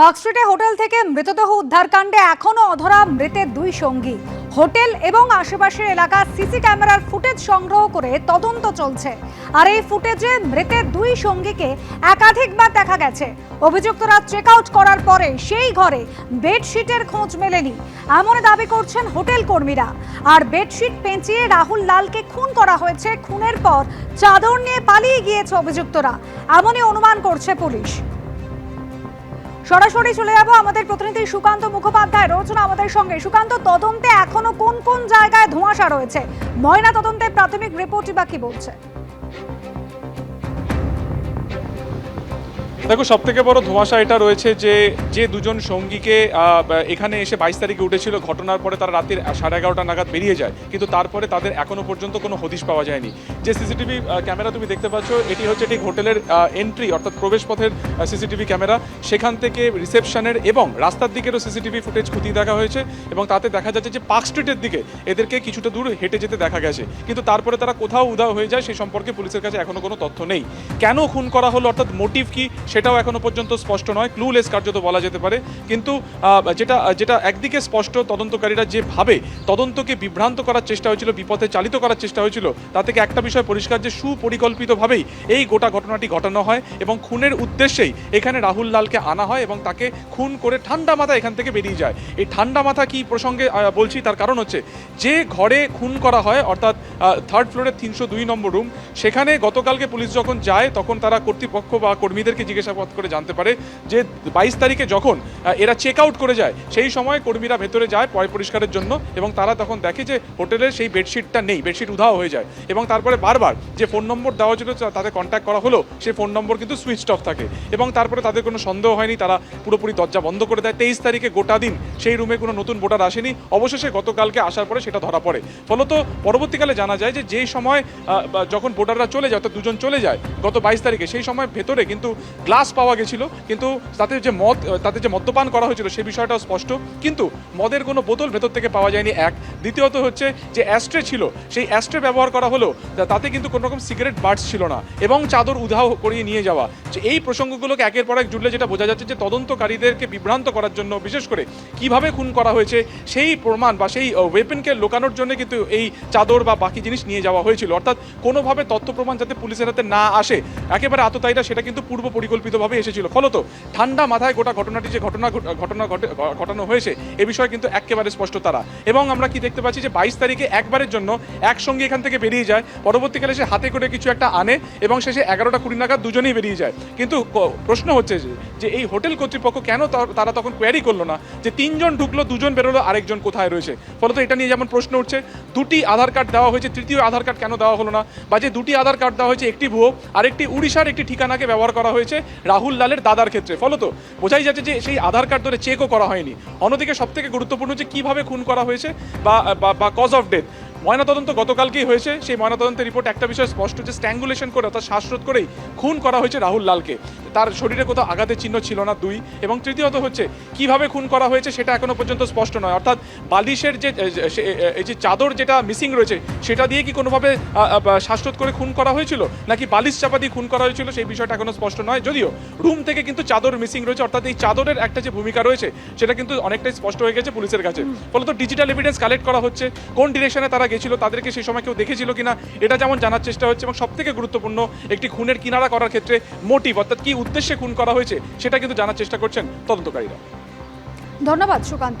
পার্কস্ট্রিটে hotel থেকে মৃতদেহ উদ্ধারকাণ্ডে এখনও অধরা মৃতের দুই সঙ্গী। হোটেল এবং আশেপাশের এলাকার সিসি ক্যামেরার ফুটেজ সংগ্রহ করে তদন্ত চলছে। আর এই ফুটেজে মৃতের দুই সঙ্গীকে একাধিকবার দেখা গেছে। অভিযুক্তরা চেক আউট করার পরে সেই ঘরে বেডশিটের খোঁজ মেলেনি। এমন দাবি করছেন হোটেল কর্মীরা। আর বেডশিট পেঁচিয়ে রাহুল লালকে খুন করা হয়েছে। খুনের পর চাদর নিয়ে পালিয়ে গিয়েছে অভিযুক্তরা। এমনই অনুমান করছে পুলিশ। সরাসরি চলে যাব আমাদের প্রতিনিধি সুকান্ত মুখোপাধ্যায়। রয়েছেন আমাদের সঙ্গে? সুকান্ত, তদন্তে এখনও কোন কোন জায়গায় ধোঁয়াশা রয়েছে? ময়না তদন্তে প্রাথমিক রিপোর্টই বা কি বলছে? দেখো সব থেকে বড় ধোঁয়াশা এটা রয়েছে যে যে দুজন সঙ্গীকে এখানে এসে বাইশ তারিখে উঠেছিল, ঘটনার পরে তারা রাতের সাড়ে এগারোটা নাগাদ বেরিয়ে যায়। কিন্তু তারপরে তাদের এখনও পর্যন্ত কোনো হদিশ পাওয়া যায়নি। যে সিসিটিভি ক্যামেরা তুমি দেখতে পাচ্ছ, এটি হচ্ছে ঠিক হোটেলের এন্ট্রি অর্থাৎ প্রবেশ পথের সিসিটিভি ক্যামেরা। সেখান থেকে রিসেপশনের এবং রাস্তার দিকেরও সিসিটিভি ফুটেজ খতিয়ে দেখা হয়েছে এবং তাতে দেখা যাচ্ছে যে পার্ক স্ট্রিটের দিকে এদেরকে কিছুটা দূর হেঁটে যেতে দেখা গেছে। কিন্তু তারপরে তারা কোথাও উধাও হয়ে যায় সেই সম্পর্কে পুলিশের কাছে এখনও কোনো তথ্য নেই। কেন খুন করা হলো, অর্থাৎ মোটিভ কি সেটাও এখনও পর্যন্ত স্পষ্ট নয় ক্লুলেস কার্যত বলা যেতে পারে। কিন্তু যেটা যেটা একদিকে স্পষ্ট, তদন্তকারীরা যেভাবে তদন্তকে বিভ্রান্ত করার চেষ্টা হয়েছিল, বিপথে চালিত করার চেষ্টা হয়েছিল, তা থেকে একটা বিষয় পরিষ্কার যে সুপরিকল্পিতভাবেই এই গোটা ঘটনাটি ঘটানো হয় এবং খুনের উদ্দেশ্যেই এখানে রাহুল লালকে আনা হয় এবং তাকে খুন করে ঠান্ডা মাথা এখান থেকে বেরিয়ে যায়। এই ঠান্ডা মাথা কি প্রসঙ্গে বলছি, তার কারণ হচ্ছে যে ঘরে খুন করা হয়, অর্থাৎ থার্ড ফ্লোরের তিনশো দুই নম্বর রুম সেখানে গতকালকে পুলিশ যখন যায়, তখন তারা কর্তৃপক্ষ বা কর্মীদেরকে জিজ্ঞাসাবাদ করে জানতে পারে যে বাইশ তারিখে যখন এরা চেক আউট করে যায়, সেই সময় কর্মীরা ভেতরে যায় পয় পরিষ্কারের জন্য এবং তারা তখন দেখে যে হোটেলের সেই বেডশিটটা নেই, বেডশিট উধাও হয়ে যায় এবং তারপরে বারবার যে ফোন নম্বর দেওয়া ছিল তাদের কন্ট্যাক্ট করা হলো, সেই ফোন নম্বর কিন্তু সুইচ অফ থাকে এবং তারপরে তাদের কোনো সন্দেহ হয়নি, তারা পুরোপুরি দরজা বন্ধ করে দেয়। তেইশ তারিখে গোটা দিন সেই রুমে কোনো নতুন ভোটার আসেনি, অবশেষে গতকালকে আসার পরে সেটা ধরা পড়ে। ফলত পরবর্তীকালে জানা যায় যে যেই সময় যখন ভোটাররা চলে যায়, অর্থাৎ দুজন চলে যায় গত বাইশ তারিখে, সেই সময় ভেতরে কিন্তু গ্লাস পাওয়া গেছিল, কিন্তু তাতে যে মদ, তাতে যে মদ্যপান করা হয়েছিল সেই বিষয়টাও স্পষ্ট। কিন্তু মদের কোনো বোতল ভেতর থেকে পাওয়া যায়নি, এক। দ্বিতীয়ত হচ্ছে যে অ্যাস্ট্রে ছিল, সেই অ্যাস্ট্রে ব্যবহার করা হলো তাতে কিন্তু কোনো রকম সিগারেট বার্ডস ছিল না। এবং চাদর উধাও করিয়ে নিয়ে যাওয়া। যে এই প্রসঙ্গগুলোকে একের পর এক জুড়লে যেটা বোঝা যাচ্ছে যে তদন্তকারীদেরকে বিভ্রান্ত করার জন্য, বিশেষ করে কীভাবে খুন করা হয়েছে, সেই প্রমাণ বা সেই ওয়েপেনকে লোকানোর জন্য কিন্তু এই চাদর বা বাকি জিনিস নিয়ে যাওয়া হয়েছিল। অর্থাৎ কোনোভাবে তথ্য প্রমাণ যাতে পুলিশের হাতে না আসে, একেবারে আততায়ীরা সেটা কিন্তু পূর্ব পরিকল্পিতভাবে এসেছিল। ফলত ঠান্ডা মাথায় গোটা ঘটনাটি যে ঘটনা ঘটনা ঘটে- ঘটানো হয়েছে, এ বিষয়ে কিন্তু একেবারে স্পষ্ট তারা। এবং আমরা কি দেখতে পাচ্ছি যে বাইশ তারিখে একবারের জন্য একসঙ্গে এখান থেকে বেরিয়ে যায়। পরবর্তীকালে সে হাতে করে কিছু একটা আনে এবং শেষে এগারোটা কুড়ি নাগাদ দুজনেই বেরিয়ে যায়। কিন্তু প্রশ্ন হচ্ছে যে- যে এই হোটেল কর্তৃপক্ষ কেন তারা তখন কোয়ারি করল না যে তিনজন ঢুকলো, দুজন বেরোলো, আরেকজন কোথায় রয়েছে? ফলত এটা নিয়ে যেমন প্রশ্ন উঠছে, দুটি আধার কার্ড দেওয়া হয়েছে, তৃতীয় আধার কার্ড কেন দেওয়া হলো না? বা যে দুটি আধার কার্ড দেওয়া হয়েছে, একটি ভুয়ো, আরেকটি উড়িষ্যার একটি ঠিকানাকে ব্যবহার করা হয়েছে রাহুল লালের দাদার ক্ষেত্রে। ফলত বোঝাই যাচ্ছে যে সেই আধার কার্ড ধরে চেকও করা হয়নি। অন্যদিকে সব থেকে গুরুত্বপূর্ণ যে কীভাবে খুন করা হয়েছে বা, বা- কজ অফ ডেথ ময়নাতদন্ত গতকালকেই হয়েছে। সেই ময়নাতদন্তের রিপোর্ট একটা বিষয় স্পষ্ট যে স্ট্যাঙ্গুলেশন করে অর্থাৎ শ্বাসরোধ করেই খুন করা হয়েছে রাহুল লালকে। তার শরীরে কোথাও আঘাতের চিহ্ন ছিল না দুই। এবং তৃতীয়ত হচ্ছে কীভাবে খুন করা হয়েছে সেটা এখনও পর্যন্ত স্পষ্ট নয়। অর্থাৎ বালিশের যে এই যে চাদর যেটা মিসিং রয়েছে সেটা দিয়ে কি কোনোভাবে শ্বাসরোধ করে খুন করা হয়েছিল? নাকি বালিশ চাপা দিয়ে খুন করা হয়েছিল সেই বিষয়টা এখনও স্পষ্ট নয়। যদিও রুম থেকে কিন্তু চাদর মিসিং রয়েছে অর্থাৎ এই চাদরের একটা যে ভূমিকা রয়েছে সেটা কিন্তু অনেকটাই স্পষ্ট হয়ে গেছে পুলিশের কাছে। ফলত ডিজিটাল এভিডেন্স কালেক্ট করা হচ্ছে কোন ডিরেকশনে তারা গেছিল তাদেরকে সেই সময় কেউ দেখেছিল কিনা এটা যেমন জানার চেষ্টা হচ্ছে এবং সব থেকে গুরুত্বপূর্ণ একটি খুনের কিনারা করার ক্ষেত্রে মোটিভ অর্থাৎ কি উদ্দেশ্যে খুন করা হয়েছে সেটা কিন্তু জানার চেষ্টা করছেন তদন্তকারীরা। ধন্যবাদ সুকান্ত।